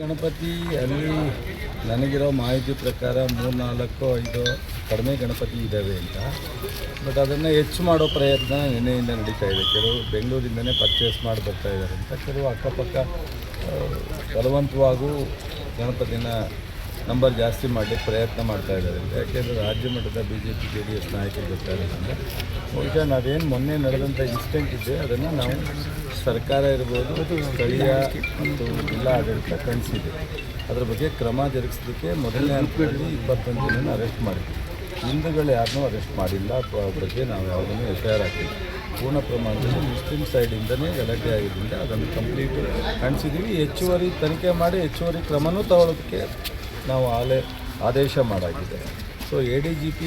ಗಣಪತಿ ಅಲ್ಲಿ ನನಗಿರೋ ಮಾಹಿತಿ ಪ್ರಕಾರ ಮೂರು, ನಾಲ್ಕು, ಐದು ಕಡಿಮೆ ಗಣಪತಿ ಇದ್ದಾವೆ ಅಂತ. ಬಟ್ ಅದನ್ನು ಹೆಚ್ಚು ಮಾಡೋ ಪ್ರಯತ್ನ ನಿನ್ನೆಯಿಂದ ನಡೀತಾ ಇದೆ. ಕೆಲವು ಬೆಂಗಳೂರಿಂದನೇ ಪರ್ಚೇಸ್ ಮಾಡಿ ಬರ್ತಾ ಇದ್ದಾರೆ ಅಂತ. ಕೆಲವು ಅಕ್ಕಪಕ್ಕ ಬಲವಂತವಾಗೂ ಗಣಪತಿನ ನಂಬರ್ ಜಾಸ್ತಿ ಮಾಡಲಿಕ್ಕೆ ಪ್ರಯತ್ನ ಮಾಡ್ತಾ ಇದ್ದಾರೆ. ಯಾಕೆಂದರೆ ರಾಜ್ಯ ಮಟ್ಟದ B J P J D S ನಾಯಕರು ಅಂದರೆ ಬಹುಶಃ ನಾವೇನು ಮೊನ್ನೆ ನಡೆದಂಥ ಇನ್ಸಿಡೆಂಟ್ ಇದೆ, ಅದನ್ನು ನಾವು ಸರ್ಕಾರ ಇರ್ಬೋದು ಸ್ಥಳೀಯ ಮತ್ತು ಜಿಲ್ಲಾ ಆಡಳಿತ ಖಂಡಿಸಿದೆ ಅದರ ಬಗ್ಗೆ ಕ್ರಮ ಜರುಗಿಸಲಿಕ್ಕೆ ಮೊದಲನೇ ಹಂತದಲ್ಲಿ ಇಪ್ಪತ್ತೊಂದು ಜನನ ಅರೆಸ್ಟ್ ಮಾಡಿದ್ವಿ ಹಿಂದೂಗಳು ಯಾರನ್ನೂ ಅರೆಸ್ಟ್ ಮಾಡಿಲ್ಲ, ಅಥವಾ ಅವ್ರ ಬಗ್ಗೆ ನಾವು ಯಾವುದನ್ನು ಎಫ್ ಐ ಪೂರ್ಣ ಪ್ರಮಾಣದಲ್ಲಿ ಮುಸ್ಲಿಂ ಸೈಡಿಂದನೇ ಗಲಾಟೆ ಆಗಿದ್ದರಿಂದ ಅದನ್ನು ಕಂಪ್ಲೀಟ್ ಕಾಣಿಸಿದ್ವಿ. ಹೆಚ್ಚುವರಿ ತನಿಖೆ ಮಾಡಿ ಹೆಚ್ಚುವರಿ ಕ್ರಮನೂ ತಗೊಳ್ಳೋದಕ್ಕೆ ನಾವು ಆಲೇ ಆದೇಶ ಮಾಡಾಗಿದೆ. So A D G P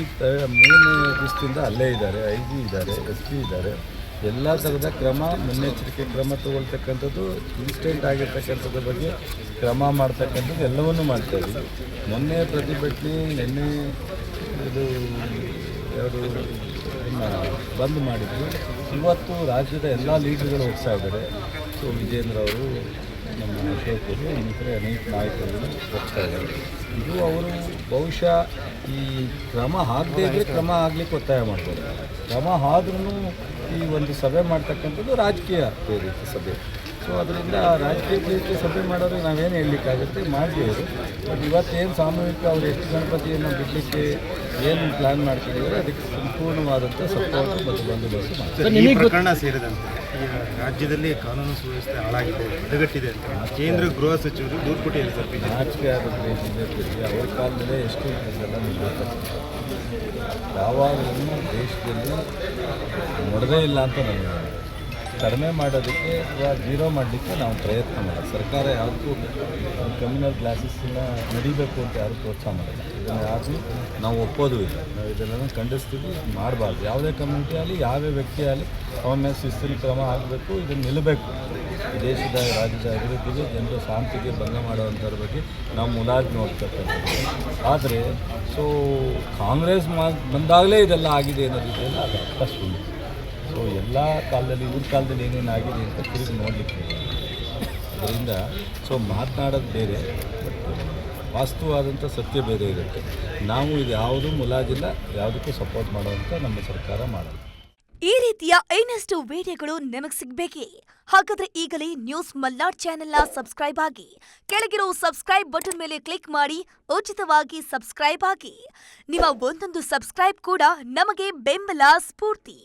ಮೂರನೇ ದಿವಸದಿಂದ ಅಲ್ಲೇ ಇದ್ದಾರೆ, ಐ ಜಿ ಇದ್ದಾರೆ, ಎಸ್ ಪಿ ಇದ್ದಾರೆ. ಎಲ್ಲ ಥರದ ಕ್ರಮ, ಮುನ್ನೆಚ್ಚರಿಕೆ ಕ್ರಮ ತಗೊಳ್ತಕ್ಕಂಥದ್ದು, ಇನ್ಸ್ಟೆಂಟ್ ಆಗಿರ್ತಕ್ಕಂಥದ್ರ ಬಗ್ಗೆ ಕ್ರಮ ಮಾಡ್ತಕ್ಕಂಥದ್ದು ಎಲ್ಲವನ್ನೂ ಮಾಡ್ತಾ ಇದ್ದೀವಿ. ಮೊನ್ನೆ ಪ್ರತಿಭಟನೆ ನಿನ್ನೆ ಇದು ಯಾವುದು ಬಂದ್ ಮಾಡಿದ್ರು ಇವತ್ತು ರಾಜ್ಯದ ಎಲ್ಲ ಲೀಡರ್ಗಳು ಹೋಗ್ತಾ ಇದ್ದಾರೆ. ಸೊ ವಿಜೇಂದ್ರ ಅವರು ನಮ್ಮ ಇನ್ನಿತರೆ ಅನೇಕ ನಾಯಕರು ಹೋಗ್ತಾ ಇದ್ದಾರೆ ಇದು ಅವರು ಬಹುಶಃ ಈ ಕ್ರಮ ಆಗದೇ ಇದ್ದರೆ ಕ್ರಮ ಆಗಲಿಕ್ಕೆ ಒತ್ತಾಯ ಮಾಡ್ತಾರೆ. ಕ್ರಮ ಆದ್ರೂ ಈ ಒಂದು ಸಭೆ ಮಾಡ್ತಕ್ಕಂಥದ್ದು ರಾಜಕೀಯ ಪ್ರೇರಿತ ಸಭೆ. ಸೊ ಅದರಿಂದ ರಾಜಕೀಯ ಪ್ರೇರಿತ ಸಭೆ ಮಾಡೋರು ನಾವೇನು ಹೇಳಲಿಕ್ಕಾಗುತ್ತೆ? ಮಾಡಬಹುದು ಬಟ್ ಇವತ್ತೇನು ಸಾಮೂಹಿಕ ಅವರು ಎಷ್ಟು ಗಣಪತಿಯನ್ನು ಬಿಡಲಿಕ್ಕೆ ಏನು ಪ್ಲ್ಯಾನ್ ಮಾಡ್ತಿದ್ದೀವಿ ಅದಕ್ಕೆ ಸಂಪೂರ್ಣವಾದಂಥ ಸಪೋರ್ಟ್ ಮತ್ತು ಬಂದೋಬಸ್ತು ಮಾಡ್ತಾರೆ ಈ ಪ್ರಕರಣ ಸೇರಿದಂತೆ ಈಗ ರಾಜ್ಯದಲ್ಲಿ ಕಾನೂನು ಸುವ್ಯವಸ್ಥೆ ಹಾಳಾಗಿದೆ ಹದಗಟ್ಟಿದೆ ಅಂತ ಕೇಂದ್ರ ಗೃಹ ಸಚಿವರು ದೂರು ಕೊಟ್ಟಿದ್ದಾರೆ ಸರ್ ಏನಿದೆ ಅವ್ರ ಕಾಲದಲ್ಲೇ ಎಷ್ಟು ಯಾವಾಗಲೂ ದೇಶದಲ್ಲಿ ನೋಡದೇ ಇಲ್ಲ ಅಂತ ನನಗೆ ಕಡಿಮೆ ಮಾಡೋದಕ್ಕೆ ಅಥವಾ ಜೀರೋ ಮಾಡಲಿಕ್ಕೆ ನಾವು ಪ್ರಯತ್ನ ಮಾಡೋದು. ಸರ್ಕಾರ ಯಾವುದಕ್ಕೂ ಕಮ್ಯುನಲ್ ಕ್ಲಾಸಸ್ಸನ್ನ ನಡಿಬೇಕು ಅಂತ ಯಾರು ಪ್ರೋತ್ಸಾಹ ಮಾಡಲ್ಲ ಇದನ್ನು ಯಾರು ನಾವು ಒಪ್ಪೋದು ಇಲ್ಲ. ನಾವು ಇದೆಲ್ಲ ಖಂಡಿಸ್ತೀವಿ, ಮಾಡಬಾರ್ದು. ಯಾವುದೇ ಕಮ್ಯುನಿಟಿ ಆಗಲಿ, ಯಾವುದೇ ವ್ಯಕ್ತಿ ಆಗಲಿ, ಅವನ ಶಿಸ್ತಿನ ಕ್ರಮ ಆಗಬೇಕು ಇದನ್ನು ನಿಲ್ಲಬೇಕು. ದೇಶದ, ರಾಜ್ಯದ ಅಭಿವೃದ್ಧಿಗೆ, ಜನರು ಶಾಂತಿಗೆ ಭಂಗ ಮಾಡುವಂಥದ್ರ ಬಗ್ಗೆ ನಾವು ಮುಲಾಜ್ ನೋಡ್ತಕ್ಕಂಥದ್ದು. ಆದರೆ ಸೊ ಕಾಂಗ್ರೆಸ್ ಬಂದಾಗಲೇ ಇದೆಲ್ಲ ಆಗಿದೆ ಅನ್ನೋದಿದೆಯಲ್ಲ ಅದು ಅರ್ಥ ಸುಳ್ಳು. ಸೊ ಎಲ್ಲ ಕಾಲದಲ್ಲಿ ಇವ್ರ ಕಾಲದಲ್ಲಿ ಏನೇನು ಆಗಿದೆ ಅಂತ ತಿರುಗಿ ನೋಡಲಿಕ್ಕೆ ಅದರಿಂದ ಸೊ ಮಾತನಾಡೋದು ಬೇರೆ ಬಟ್ ವಾಸ್ತವವಾದಂಥ ಸತ್ಯ ಬೇರೆ ಇರುತ್ತೆ. ನಾವು ಇದು ಯಾವುದೂ ಮುಲಾಜಿಲ್ಲ, ಯಾವುದಕ್ಕೂ ಸಪೋರ್ಟ್ ಮಾಡುವಂಥ ನಮ್ಮ ಸರ್ಕಾರ ಮಾಡಲ್ಲ. ಈ ರೀತಿಯ ಇನ್ನಷ್ಟು ವಿಡಿಯೋಗಳು ನಿಮಗೆ ಸಿಗಬೇಕೇ? ಹಾಗಾದ್ರೆ ಈಗಲೇ ನ್ಯೂಸ್ ಮಲ್ನಾಡ್ ಚಾನೆಲ್ನ ಸಬ್ಸ್ಕ್ರೈಬ್ ಆಗಿ, ಕೆಳಗಿರೋ ಸಬ್ಸ್ಕ್ರೈಬ್ ಬಟನ್ ಮೇಲೆ ಕ್ಲಿಕ್ ಮಾಡಿ, ಉಚಿತವಾಗಿ ಸಬ್ಸ್ಕ್ರೈಬ್ ಆಗಿ. ನಿಮ್ಮ ಒಂದೊಂದು ಸಬ್ಸ್ಕ್ರೈಬ್ ಕೂಡ ನಮಗೆ ಬೆಂಬಲ ಸ್ಫೂರ್ತಿ.